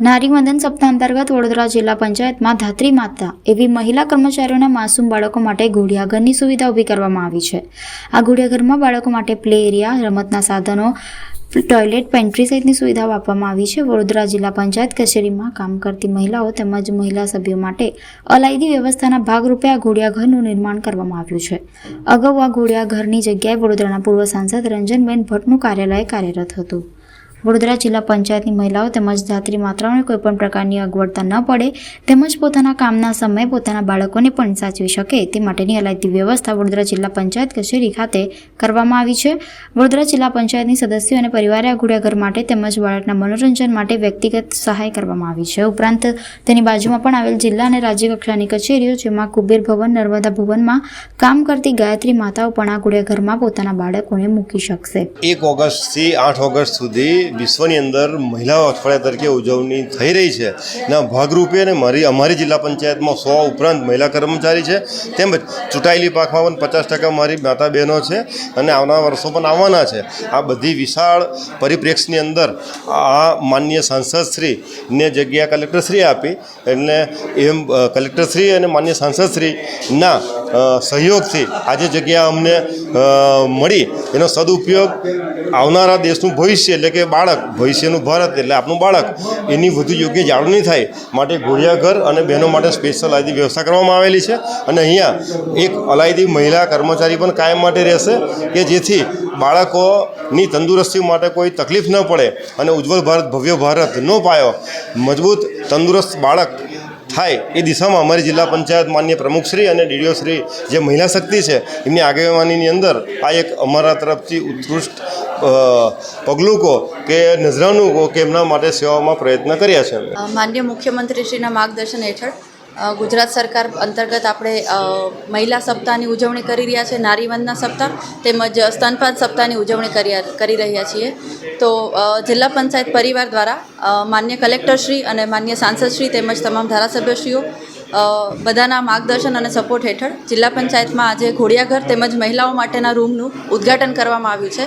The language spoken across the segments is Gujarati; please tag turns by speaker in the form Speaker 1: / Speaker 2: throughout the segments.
Speaker 1: નારી વંદન સપ્તાહ અંતર્ગત વડોદરા જિલ્લા પંચાયતમાં ધાત્રી માતા એવી મહિલા કર્મચારીઓના માસૂમ બાળકો માટે ઘોડિયાઘરની સુવિધા ઊભી કરવામાં આવી છે. આ ઘોડિયાઘરમાં બાળકો માટે પ્લે એરિયા, રમતના સાધનો ટોયલેટ, પેન્ટ્રી સહિતની સુવિધાઓ આપવામાં આવી છે. વડોદરા જિલ્લા પંચાયત કચેરીમાં કામ કરતી મહિલાઓ તેમજ મહિલા સભ્યો માટે અલાયદી વ્યવસ્થાના ભાગરૂપે આ ઘોડિયાઘરનું નિર્માણ કરવામાં આવ્યું છે. અગાઉ આ ઘોડિયાઘરની જગ્યાએ વડોદરાના પૂર્વ સાંસદ રંજનબેન ભટ્ટનું કાર્યાલય કાર્યરત હતું. વડોદરા જિલ્લા પંચાયતની મહિલાઓ તેમજ ધાત્રી માત્રાઓને કોઈપણ પ્રકારની અગવડતા ન પડે, તેમજ પોતાના કામના સમયે પોતાના બાળકોને પણ સાચવી શકે. તે માટેની અલાયતી વ્યવસ્થા વડોદરા જિલ્લા પંચાયત કચેરી ખાતે કરવામાં આવી છે. વડોદરા જિલ્લા પંચાયતની સદસ્યો અને પરિવારે ઘોડિયાઘર માટે તેમજ બાળકના મનોરંજન માટે વ્યક્તિગત સહાય કરવામાં આવી છે. ઉપરાંત તેની બાજુમાં પણ આવેલ જિલ્લા અને રાજ્ય કક્ષાની કચેરીઓ, જેમાં કુબેર ભવન, નર્મદા ભવનમાં કામ કરતી ગાયત્રી માતાઓ પણ આ ઘરમાં પોતાના બાળકોને મૂકી શકશે.
Speaker 2: એક ઓગસ્ટથી આઠ ઓગસ્ટ સુધી વિશ્વની અંદર મહિલાઓ અઠવાડિયા તરીકે ઉજવણી થઈ રહી છે. ના, ભાગરૂપે અને મારી, અમારી જિલ્લા પંચાયતમાં સો ઉપરાંત મહિલા કર્મચારી છે. તેમજ ચૂંટાયેલી પાકમાં પણ પચાસ ટકા મારી માતા બહેનો છે અને આવનારા વર્ષો પણ આવવાના છે. આ બધી વિશાળ પરિપ્રેક્ષની અંદર આ માનનીય સાંસદશ્રીને જગ્યા કલેક્ટરશ્રી આપી. એટલે એમ કલેક્ટરશ્રી અને માન્ય સાંસદશ્રીના સહયોગથી આજે જગ્યા અમને મળી. એનો સદુપયોગ આવનારા દેશનું ભવિષ્ય એટલે કે બાળક, ભવિષ્યનું ભારત એટલે આપણું બાળક, એની વધુ યોગ્ય જાળવણી થાય માટે ઘોડિયાઘર અને બહેનો માટે સ્પેશિયલ આદિ વ્યવસ્થા કરવામાં આવેલી છે. અને અહીંયા એક અલાયદી મહિલા કર્મચારી પણ કાયમ માટે રહેશે કે જેથી બાળકોની તંદુરસ્તી માટે કોઈ તકલીફ ન પડે અને ઉજ્જવળ ભારત, ભવ્ય ભારતનો પાયો. મજબૂત, તંદુરસ્ત બાળક થાય એ દિશામાં અમારી જિલ્લા પંચાયત માન્ય પ્રમુખશ્રી અને ડીડીઓશ્રી જે મહિલા શક્તિ છે, એમની આગેવાનીની અંદર આ એક અમારા તરફથી ઉત્કૃષ્ટ પગલું કહો કે નજરાનું કહો કે એમના માટે સેવામાં પ્રયત્ન કર્યા છે
Speaker 3: માન્ય મુખ્યમંત્રીશ્રીના માર્ગદર્શન હેઠળ ગુજરાત સરકાર અંતર્ગત આપણે મહિલા સપ્તાહની ઉજવણી કરી રહ્યા છે, નારીવંદના સપ્તાહ તેમજ સ્તનપાન સપ્તાહની ઉજવણી કરી રહ્યા છીએ. તો જિલ્લા પંચાયત પરિવાર દ્વારા માન્ય કલેક્ટરશ્રી અને માન્ય સાંસદશ્રી તેમજ તમામ ધારાસભ્યશ્રીઓ બધાના માર્ગદર્શન અને સપોર્ટ હેઠળ જિલ્લા પંચાયતમાં આજે ઘોડિયાઘર તેમજ મહિલાઓ માટેના રૂમનું ઉદ્ઘાટન કરવામાં આવ્યું છે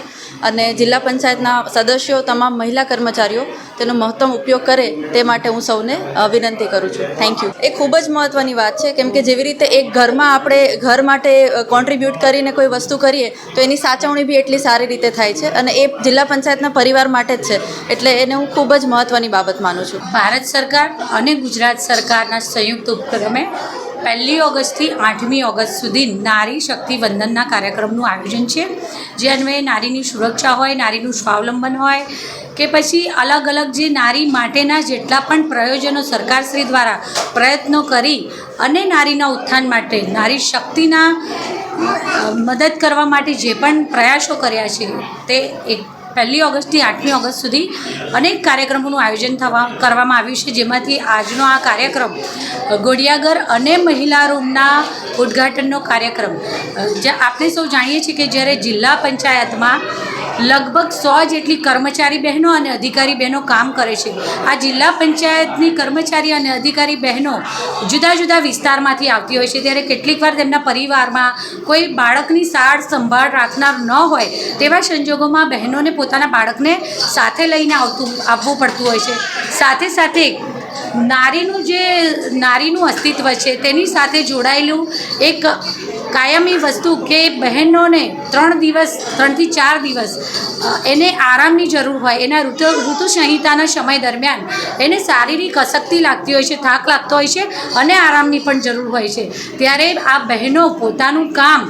Speaker 3: અને જિલ્લા પંચાયતના સદસ્યો તમામ મહિલા કર્મચારીઓ તેનો મહત્તમ ઉપયોગ કરે તે માટે હું સૌને વિનંતી કરું છું. થેન્ક યુ એ ખૂબ જ મહત્ત્વની વાત છે કેમ કે જેવી રીતે એક ઘરમાં આપણે ઘર માટે કોન્ટ્રીબ્યુટ કરીને કોઈ વસ્તુ કરીએ તો એની સાચવણી બી એટલી સારી રીતે થાય છે અને એ જિલ્લા પંચાયતના પરિવાર માટે જ છે એટલે એને હું ખૂબ જ મહત્ત્વની બાબત માનું છું.
Speaker 4: ભારત સરકાર અને ગુજરાત સરકારના સંયુક્ત ઉપક્રમે પહેલી ઓગસ્ટથી આઠમી ઓગસ્ટ સુધી નારી શક્તિ વંદનના કાર્યક્રમનું આયોજન છે. જે અન્વયે નારીની સુરક્ષા હોય, નારીનું સ્વાવલંબન હોય કે પછી અલગ અલગ જે નારી માટેના જેટલા પણ પ્રયોજનો સરકારશ્રી દ્વારા પ્રયત્નો કરી અને નારીના ઉત્થાન માટે, નારી શક્તિના મદદ કરવા માટે જે પણ પ્રયાસો કર્યા છે, તે એક પહેલી ઓગસ્ટથી આઠમી ઓગસ્ટ સુધી અનેક કાર્યક્રમોનું આયોજન થવા કરવામાં આવ્યું છે, જેમાંથી આજનો આ કાર્યક્રમ ગોડિયાગર અને મહિલા રૂમના ઉદ્ઘાટનનો કાર્યક્રમ. જે આપણે સૌ જાણીએ છીએ કે જ્યારે જિલ્લા પંચાયતમાં લગભગ સો જેટલી કર્મચારી બહેનો અને અધિકારી બહેનો કામ કરે છે. આ જિલ્લા પંચાયતની કર્મચારી અને અધિકારી બહેનો જુદા જુદા વિસ્તારમાંથી આવતી હોય છે. ત્યારે કેટલીક વાર તેમના પરિવારમાં કોઈ બાળકની સાર સંભાળ રાખનાર ન હોય તેવા સંજોગોમાં બહેનોને પોતાના બાળકને સાથે લઈને આવતું આવવું પડતું હોય છે. સાથે સાથે નારીનું જે, નારીનું અસ્તિત્વ છે તેની સાથે જોડાયેલું એક કાયમી વસ્તુ કે બહેનોને ત્રણ દિવસ, ત્રણથી ચાર દિવસ એને આરામની જરૂર હોય, એના ઋતુ ઋતુ સંહિતાના સમય દરમિયાન એને શારીરિક અશક્તિ લાગતી હોય છે, થાક લાગતો હોય છે અને આરામની પણ જરૂર હોય છે. ત્યારે આ બહેનો પોતાનું કામ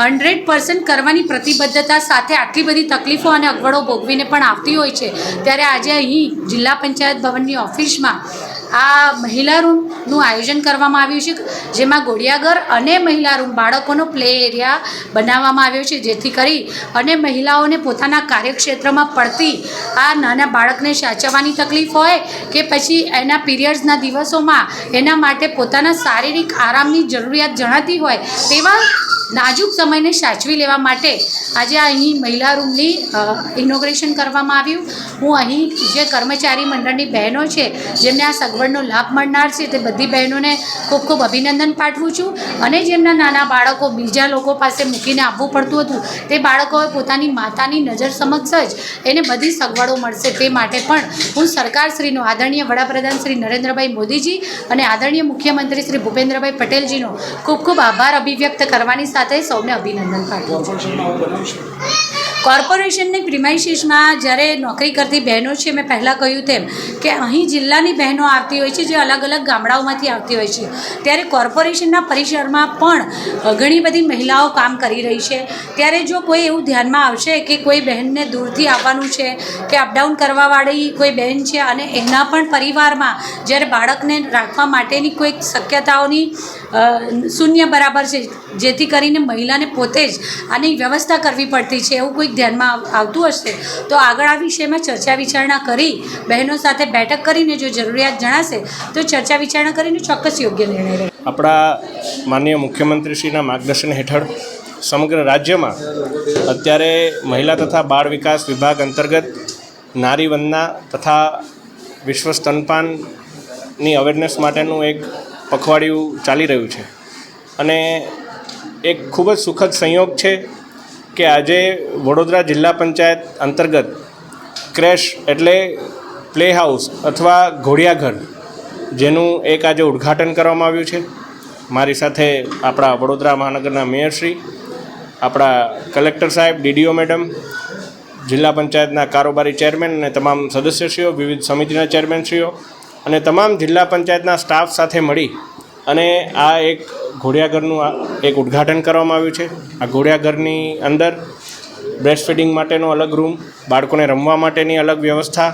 Speaker 4: હંડ્રેડ પર્સન્ટ કરવાની પ્રતિબદ્ધતા સાથે આટલી બધી તકલીફો અને અગવડો ભોગવીને પણ આવતી હોય છે. ત્યારે આજે અહીં જિલ્લા પંચાયત ભવનની ઓફિસમાં આ મહિલા રૂમનું આયોજન કરવામાં આવ્યું છે, જેમાં ઘોડિયાઘર અને મહિલા રૂમ બાળકોનો પ્લે એરિયા બનાવવામાં આવ્યો છે, જેથી કરી અને મહિલાઓને પોતાના કાર્યક્ષેત્રમાં પડતી આ નાના બાળકને સાચવવાની તકલીફ હોય કે પછી એના પીરિયડ્સના દિવસોમાં એના માટે પોતાના શારીરિક આરામની જરૂરિયાત જણાતી હોય, તેવા નાજુક સમયને સાચવી લેવા માટે આજે અહીં મહિલા રૂમની ઇનોગ્રેશન કરવામાં આવ્યું. હું અહીં જે કર્મચારી મંડળની બહેનો છે, જેમને આ સગવડનો લાભ મળનાર છે, તે બધી બહેનોને ખૂબ ખૂબ અભિનંદન પાઠવું છું અને જેમના નાના બાળકો બીજા લોકો પાસે મૂકીને આવવું પડતું હતું, તે બાળકોએ પોતાની માતાની નજર સમક્ષ જ એને બધી સગવડો મળશે તે માટે પણ હું સરકારશ્રીનો, આદરણીય વડાપ્રધાન શ્રી નરેન્દ્રભાઈ મોદીજી અને આદરણીય મુખ્યમંત્રી શ્રી ભૂપેન્દ્રભાઈ પટેલજીનો ખૂબ ખૂબ આભાર અભિવ્યક્ત કરવાની સાથે સૌને અભિનંદન કોર્પોરેશનની પ્રિમાઇસીસમાં જ્યારે નોકરી કરતી બહેનો છે, મેં પહેલાં કહ્યું તેમ કે અહીં જિલ્લાની બહેનો આવતી હોય છે, જે અલગ અલગ ગામડાઓમાંથી આવતી હોય છે. ત્યારે કોર્પોરેશનના પરિસરમાં પણ ઘણી બધી મહિલાઓ કામ કરી રહી છે. ત્યારે જો કોઈ એવું ધ્યાનમાં આવશે કે કોઈ બહેનને દૂરથી આવવાનું છે, કે અપડાઉન કરવાવાળી કોઈ બહેન છે અને એના પણ પરિવારમાં જ્યારે બાળકને રાખવા માટેની કોઈક શક્યતાઓની શૂન્ય બરાબર છે. જેથી કરીને મહિલાને પોતે જ આની વ્યવસ્થા કરવી પડતી છે એવું કોઈક ધ્યાનમાં આવતું હશે તો આગળ આ વિષયમાં ચર્ચા વિચારણા કરી, બહેનો સાથે બેઠક કરીને જો જરૂરિયાત જણાશે તો ચર્ચા વિચારણા કરીને ચોક્કસ યોગ્ય નિર્ણય લે.
Speaker 5: આપણા માનનીય મુખ્યમંત્રીશ્રીના માર્ગદર્શન હેઠળ સમગ્ર રાજ્યમાં અત્યારે મહિલા તથા બાળ વિકાસ વિભાગ અંતર્ગત નારી વંદના તથા વિશ્વ સ્તનપાનની અવેરનેસ માટેનું એક પખવાડિયું ચાલી રહ્યું છે. અને એક ખૂબ જ સુખદ સંયોગ છે કે આજે વડોદરા જિલ્લા પંચાયત અંતર્ગત ક્રેશ એટલે પ્લે હાઉસ અથવા ઘોડિયાઘર જેનું એક આજે ઉદ્ઘાટન કરવામાં આવ્યું છે. મારી સાથે આપણા વડોદરા મહાનગરના મેયરશ્રી આપણા કલેક્ટર સાહેબ, ડીડીઓ મેડમ, જિલ્લા પંચાયતના કારોબારી ચેરમેન અને તમામ સદસ્યશ્રીઓ, વિવિધ સમિતિના ચેરમેનશ્રીઓ અને તમામ જિલ્લા પંચાયતના સ્ટાફ સાથે મળી અને આ એક ઘોડિયાઘરનું એક ઉદ્ઘાટન કરવામાં આવ્યું છે. આ ઘોડિયાઘરની અંદર બ્રેસ્ટ ફીડિંગ માટેનો અલગ રૂમ બાળકોને રમવા માટેની અલગ વ્યવસ્થા.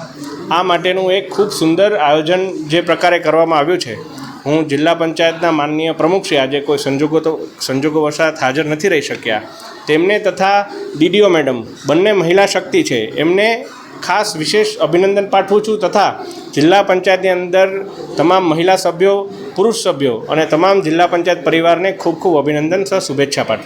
Speaker 5: આ માટેનું એક ખૂબ સુંદર આયોજન જે પ્રકારે કરવામાં આવ્યું છે. હું જિલ્લા પંચાયતના માનનીય પ્રમુખશ્રી આજે કોઈ સંજોગો તો, સંજોગો વસાત હાજર નથી રહી શક્યા. તેમને તથા ડીડીઓ મેડમ, બંને મહિલા શક્તિ છે. એમને ખાસ વિશેષ અભિનંદન પાઠવું છું તથા જિલ્લા પંચાયતની અંદર તમામ મહિલા સભ્યો, પુરુષ સભ્યો અને તમામ જિલ્લા પંચાયત પરિવારને ખૂબ ખૂબ અભિનંદન સહ શુભેચ્છા પાઠવું